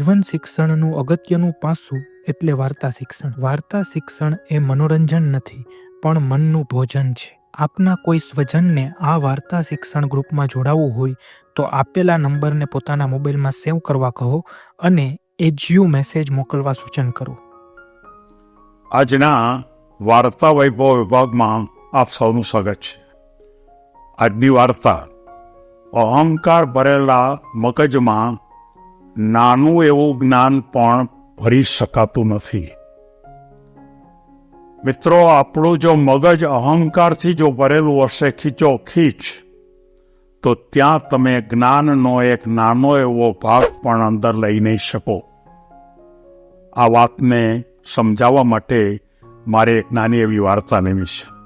જીવન શિક્ષણનું અગત્યનું પાસું એટલે વાર્તા શિક્ષણ. વાર્તા શિક્ષણ એ મનોરંજન નથી, પણ મનનું ભોજન છે. આપના કોઈ સ્વજનને આ વાર્તા શિક્ષણ ગ્રુપમાં જોડાવવું હોય, તો આપેલા નંબરને પોતાના મોબાઈલમાં સેવ કરવા કહો અને એજીયુ મેસેજ મોકલવા સૂચન કરો. આજના વાર્તા વૈભવ વિભાગમાં આપ સૌનું સ્વાગત છે. આજની વાર્તા અહંકાર ભરેલા મગજમાં નાનું એવું જ્ઞાન પણ ભરી શકાતું નથી. મિત્રો, આપણું જો મગજ અહંકારથી જો ભરેલું હશે, ખીચો ખીચ, તો ત્યાં તમે જ્ઞાનનો એક નાનો એવો ભાગ પણ અંદર લઈ નહીં શકો. આ વાતને સમજાવવા માટે મારે એક નાની એવી વાર્તા લેવી છે.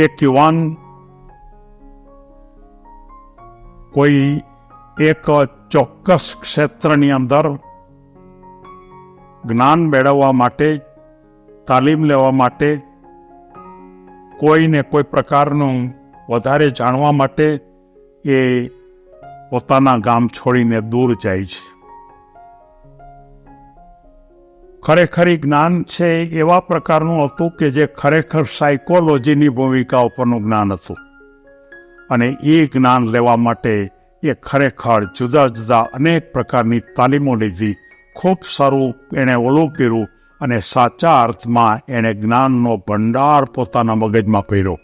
એક યુવાન કોઈ એક ચોક્કસ ક્ષેત્રની અંદર જ્ઞાન મેળવવા માટે, તાલીમ લેવા માટે, કોઈને કોઈ પ્રકારનું વધારે જાણવા માટે એ પોતાના ગામ છોડીને દૂર જાય છે. ખરેખરી જ્ઞાન છે એવા પ્રકારનું હતું કે જે ખરેખર સાયકોલોજીની ભૂમિકા ઉપરનું જ્ઞાન હતું. અને એ જ્ઞાન લેવા માટે એ ખરેખર જુદા જુદા અનેક પ્રકારની તાલીમો લીધી. ખૂબ સારું એણે ઓલું કર્યું અને સાચા અર્થમાં એણે જ્ઞાનનો ભંડાર પોતાના મગજમાં પહેર્યો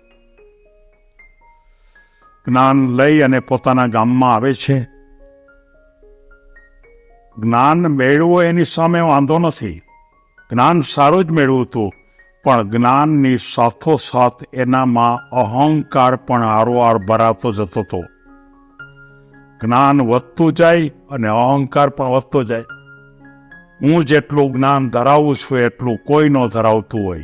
જ્ઞાન લઈ અને પોતાના ગામમાં આવે છે. જ્ઞાન મેળવો એની સામે વાંધો નથી. જ્ઞાન સારું જ મેળવું હતું, પણ જ્ઞાનની સાથોસાથ એનામાં અહંકાર પણ આરોઆર ભરાતો જતો હતો. જ્ઞાન વધતું જાય અને અહંકાર પણ વધતો જાય. હું જેટલું જ્ઞાન ધરાવું છું, એટલું કોઈ ન ધરાવતું હોય.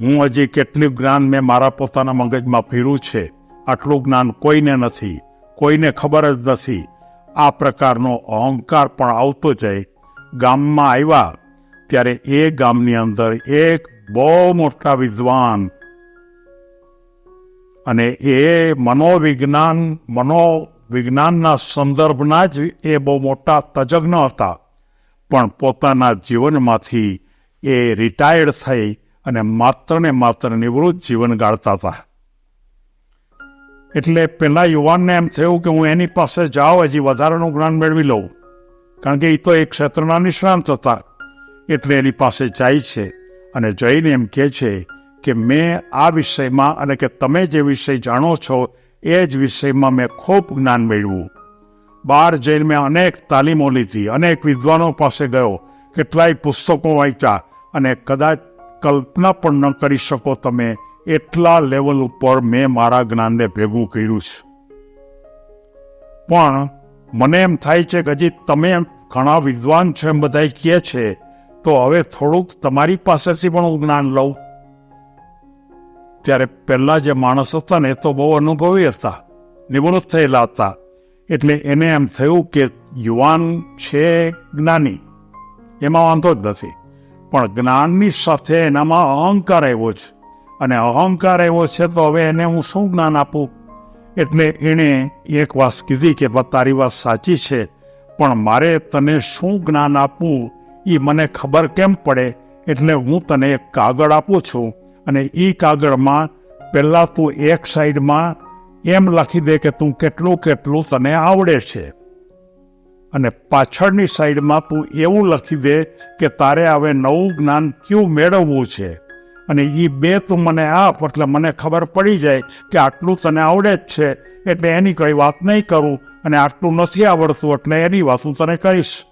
હું હજી કેટલું જ્ઞાન મેં મારા પોતાના મગજમાં ફેર્યું છે. આટલું જ્ઞાન કોઈને નથી, કોઈને ખબર જ નથી. આ પ્રકારનો અહંકાર પણ આવતો જાય. ગામમાં આવ્યા ત્યારે એ ગામની અંદર એક બહુ મોટા વિદ્વાન અને એ મનોવિજ્ઞાન મનોવિજ્ઞાનના સંદર્ભના જ એ બહુ મોટા તજજ્ઞ હતા. પણ પોતાના જીવનમાંથી એ રિટાયર્ડ થઈ અને માત્ર ને માત્ર નિવૃત્ત જીવન ગાળતા હતા. એટલે પેલા યુવાનને એમ થયું કે હું એની પાસે જાઉં, હજી વધારાનું જ્ઞાન મેળવી લઉં. કારણ કે એ તો એક ક્ષેત્રના નિષ્ણાંત હતા. એટલે એની પાસે જાય છે અને જઈને એમ કહે છે કે મેં આ વિષયમાં અને કે તમે જે વિષય જાણો છો એ જ વિષયમાં મેં ખૂબ જ્ઞાન મેળવ્યું. બહાર જઈને મેં અનેક તાલીમો લીધી અનેક વિદ્વાનો પાસે ગયો, કેટલાય પુસ્તકો વાંચ્યા અને કદાચ કલ્પના પણ ન કરી શકો તમે એટલા લેવલ ઉપર મેં મારા જ્ઞાનને ભેગું કર્યું છે. પણ મને એમ થાય છે કે હજી તમે ઘણા વિદ્વાન છો એમ બધા કહે છે, તો હવે થોડુંક તમારી પાસેથી પણ હું જ્ઞાન લઉં. ત્યારે પહેલાં જે માણસ હતા ને, એ તો બહુ અનુભવી હતા, નિવૃત્ત થયેલા હતા. એટલે એને એમ થયું કે યુવાન છે જ્ઞાની, એમાં વાંધો જ નથી. પણ જ્ઞાનની સાથે એનામાં અહંકાર આવ્યો છે. અને અહંકાર આવ્યો છે તો હવે એને હું શું જ્ઞાન આપું? એટલે એણે એક વાત કીધી કે તારી વાત સાચી છે, પણ મારે તને શું જ્ઞાન આપવું? એ મને ખબર કેમ પડે? એટલે હું તને એક કાગળ આપું છું અને એ કાગળમાં, પહેલાં તું એક સાઈડમાં એમ લખી દે કે તું કેટલું કેટલું તને આવડે છે. અને પાછળની સાઈડમાં તું એવું લખી દે કે તારે હવે નવું જ્ઞાન કયું મેળવવું છે. અને એ બે તું મને આપ એટલે મને ખબર પડી જાય કે આટલું તને આવડે જ છે, એટલે એની કંઈ વાત નહીં કરું અને આટલું નથી આવડતું એટલે એની વાત હું તને કહીશ.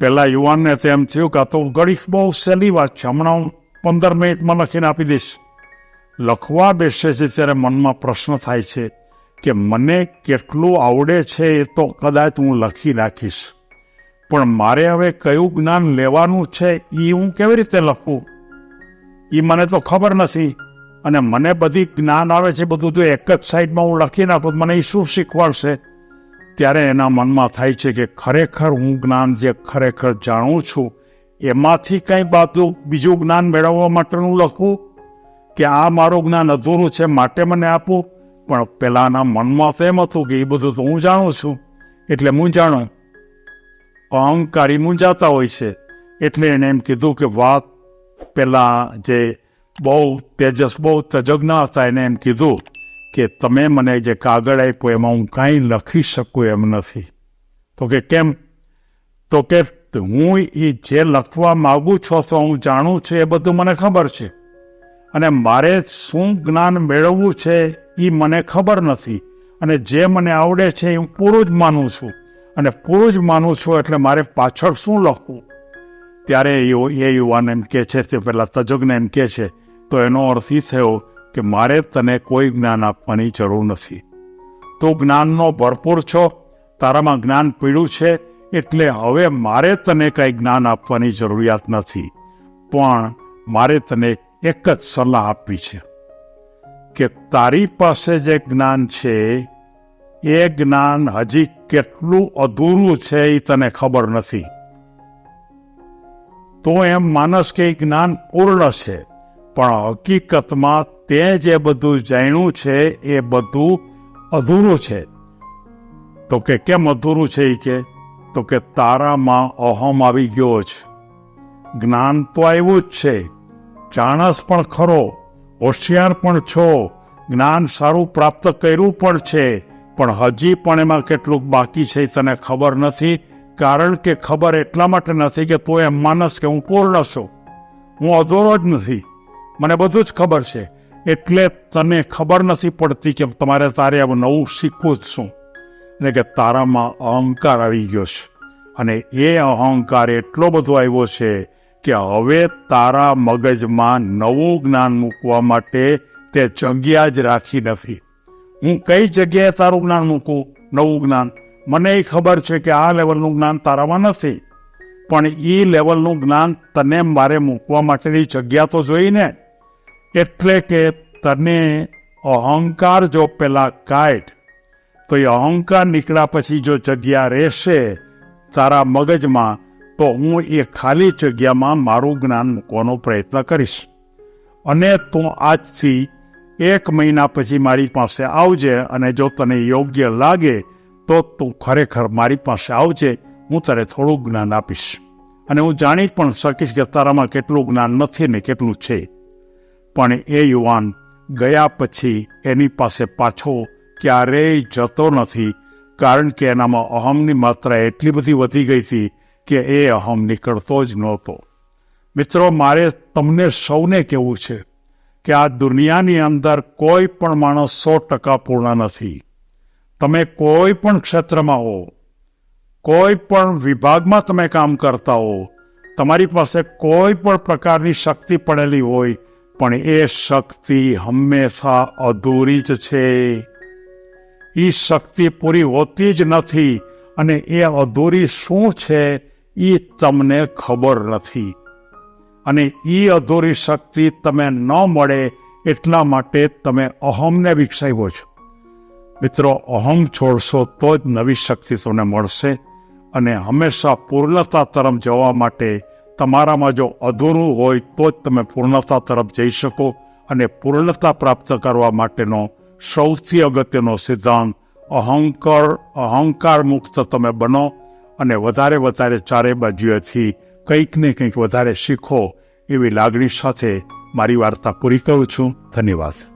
પહેલાં યુવાનને તેમ થયું કે આ તો ગણિત બહુ સહેલી વાત છે. હમણાં હું પંદર મિનિટમાં લખીને આપી દઈશ. લખવા બેસે છે ત્યારે મનમાં પ્રશ્ન થાય છે કે મને કેટલું આવડે છે એ તો કદાચ હું લખી નાખીશ. પણ મારે હવે કયું જ્ઞાન લેવાનું છે એ હું કેવી રીતે લખું? એ મને તો ખબર નથી અને મને બધી જ્ઞાન આવે છે, બધું તો એક જ સાઈડમાં હું લખી નાખું મને એ શું શીખવાડશે? ત્યારે એના મનમાં થાય છે કે ખરેખર હું જ્ઞાન જે ખરેખર જાણું છું એમાંથી કંઈ બાજુ બીજું જ્ઞાન મેળવવા માટેનું લખવું કે આ મારું જ્ઞાન અધૂરું છે માટે મને આપવું? પણ પહેલાંના મનમાં તો એમ હતું કે એ બધું તો હું જાણું છું. એટલે હું જાણું. અહંકારી મૂંઝાતા હોય છે. એટલે એણે એમ કીધું કે વાત પેલા જે બહુ તેજસ, બહુ તજજ્ઞ હતા, એને એમ કીધું કે તમે મને જે કાગળ આપ્યો એમાં હું કાંઈ લખી શકું એમ નથી. તો કે કેમ? તો કે હું એ જે લખવા માગું છો તો હું જાણું છું, એ બધું મને ખબર છે. અને મારે શું જ્ઞાન મેળવવું છે એ મને ખબર નથી. અને જે મને આવડે છે, એ હું પૂરું જ માનું છું. અને પૂરું જ માનું છું એટલે મારે પાછળ શું લખવું? ત્યારે એ યુવાન એમ કે છે, તે પહેલાં તજજ્ઞ એમ કે છે, તો એનો અર્થ એ થયો કે મારે તને કોઈ જ્ઞાન આપવાની જરૂર નથી. તું જ્ઞાનનો ભરપૂર છો, તારામાં જ્ઞાન પીળું છે એટલે હવે મારે તને કંઈ જ્ઞાન આપવાની જરૂરિયાત નથી, પણ મારે તને એક જ સલાહ આપવી છે કે તારી પાસે જે જ્ઞાન છે, એ જ્ઞાન હજી કેટલું અધૂરું છે એ તને ખબર નથી. તો એમ માનસ કે જ્ઞાન પૂર્ણ છે, પણ હકીકતમાં તે જે બધું જાણ્યું છે એ બધું અધૂરું છે. તો કે કેમ અધૂરું છે એ કે તો કે તારામાં અહમ આવી ગયો છે. જ્ઞાન તો આવ્યું જ છે. જાણસ પણ ખરો. હોશિયાર પણ છો. જ્ઞાન સારું પ્રાપ્ત કર્યું પણ છે. પણ હજી પણ એમાં કેટલુંક બાકી છે તને ખબર નથી? કારણ કે ખબર એટલા માટે નથી કે તું એમ માનસ કે હું પૂર્ણ છું. હું અધૂરો જ નથી. મને બધું જ ખબર છે. એટલે તને ખબર નથી પડતી કે તમારે તારે આવું નવું શીખવું જ શું. એટલે કે તારામાં અહંકાર આવી ગયો છે. અને એ અહંકાર એટલો બધો આવ્યો છે કે હવે તારા મગજમાં નવું જ્ઞાન મૂકવા માટે તે જગ્યા જ રાખી નથી. હું કઈ જગ્યાએ તારું જ્ઞાન મૂકું? નવું જ્ઞાન. મને એ ખબર છે કે આ લેવલનું જ્ઞાન તારામાં નથી. પણ એ લેવલનું જ્ઞાન તને મારે મૂકવા માટેની જગ્યા તો જોઈ ને. એટલે કે તને અહંકાર જો પેલા કાઢ તો એ અહંકાર નીકળ્યા પછી જો જગ્યા રહેશે તારા મગજમાં, તો હું એ ખાલી જગ્યામાં મારું જ્ઞાન મૂકવાનો પ્રયત્ન કરીશ. અને તું આજથી એક મહિના પછી મારી પાસે આવજે અને જો તને યોગ્ય લાગે, તો તું ખરેખર મારી પાસે આવજે, હું તને થોડું જ્ઞાન આપીશ. અને હું જાણી પણ શકીશ કે તારામાં કેટલું જ્ઞાન નથી ને કેટલું છે. પણ એ યુવાન ગયા પછી એની પાસે પાછો ક્યારેય જતો નથી, કારણ કે એનામાં અહમની માત્રા એટલી બધી વધી ગઈ હતી કે એ અહમ નીકળતો જ નહોતો. મિત્રો, મારે તમને સૌને કહેવું છે કે આ દુનિયાની અંદર કોઈ પણ માણસ સો ટકા પૂર્ણ નથી. તમે કોઈ પણ ક્ષેત્રમાં હો, કોઈ પણ વિભાગમાં તમે કામ કરતા હો, તમારી પાસે કોઈ પણ પ્રકારની શક્તિ પડેલી હોય, પણ એ શક્તિ હંમેશા અધૂરી જ છે. એ શક્તિ પૂરી હોતી જ નથી અને એ અધૂરી શું છે એ તમને ખબર નથી. અને એ અધૂરી શક્તિ તમે ન મળે એટલા માટે તમે અહમને વિકસાવ્યો છો. મિત્રો, અહમ છોડશો તો જ નવી શક્તિ તમને મળશે અને હંમેશા પૂર્ણતા તરફ જવા માટે તમારામાં જો અધૂરું હોય તો જ તમે પૂર્ણતા તરફ જઈ શકો અને પૂર્ણતા પ્રાપ્ત કરવા માટેનો સૌથી અગત્યનો સિદ્ધાંત, અહંકાર અહંકાર મુક્ત તમે બનો અને વધારે વધારે ચારે બાજુએથી કંઈક ને કંઈક વધારે શીખો એવી લાગણી સાથે મારી વાર્તા પૂરી કરું છું. ધન્યવાદ.